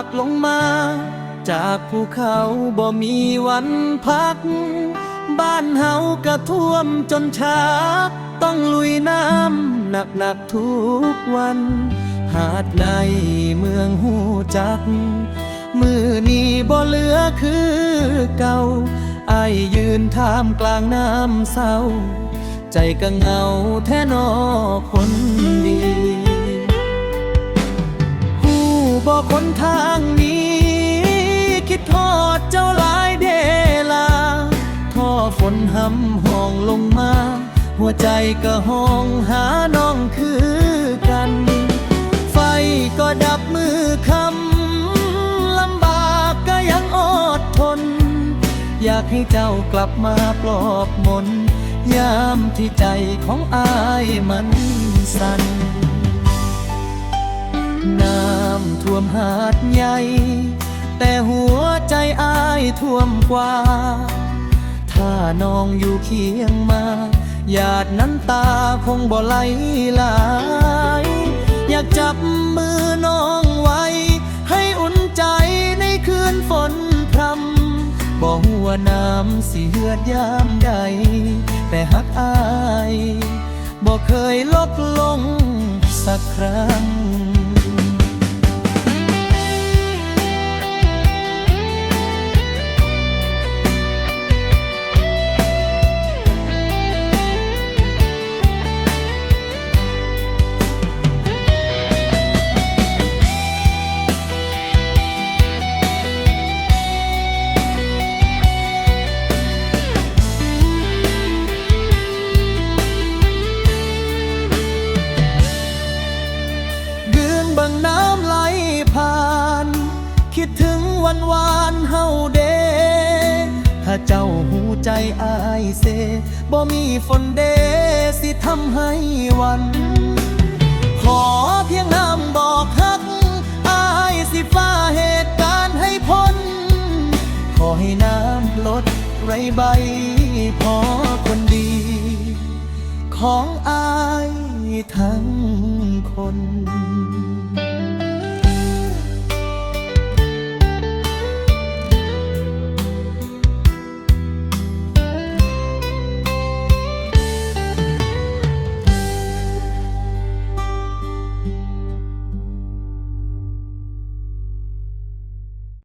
หลากลงมา จากภูเขาบ่มีวันพัก บ้านเฮากระท่วมจนชักต้องลุยน้ำหนักหนักทุกวัน หาดในเมืองหูจัก มือนี้บ่เหลือคือเก่าไอยืนท่ามกลางน้ำเศร้า ใจก็เหงาแท้นอคนดี บอกคนทางนี้ คิดทอดเจ้าหลายเดลาท่อฝนหำห้องลงมา หัวใจก็ห้องหาน้องคือกัน ไฟก็ดับมือคำลำบากก็ยังอดทน อยากให้เจ้ากลับมาปลอบมนยามที่ใจของอายมันสั่นน้ำท่วมหาดใหญ่ แต่หัวใจอายท่วมกว่า ถ้าน้องอยู่เคียงมาหยาดน้ำตาคงบ่ไหลไหลยอยากจับมือน้องไว้ ให้อุ่นใจในคืนฝนพรำบ่หัวาน้ำสิเหือดยามใด แต่หักอายบ่เคยลดลงสักครั้ง ถึงวันวานเฮาเด ถ้าเจ้าหูใจอายเซบ่มีฝนเด สิทำให้วัน ขอเพียงน้ำบอกฮัก อายสิฟ้าเหตุการณ์ให้พ้น ขอให้น้ำลดไรใบ พอคนดี ของอายทั้งคน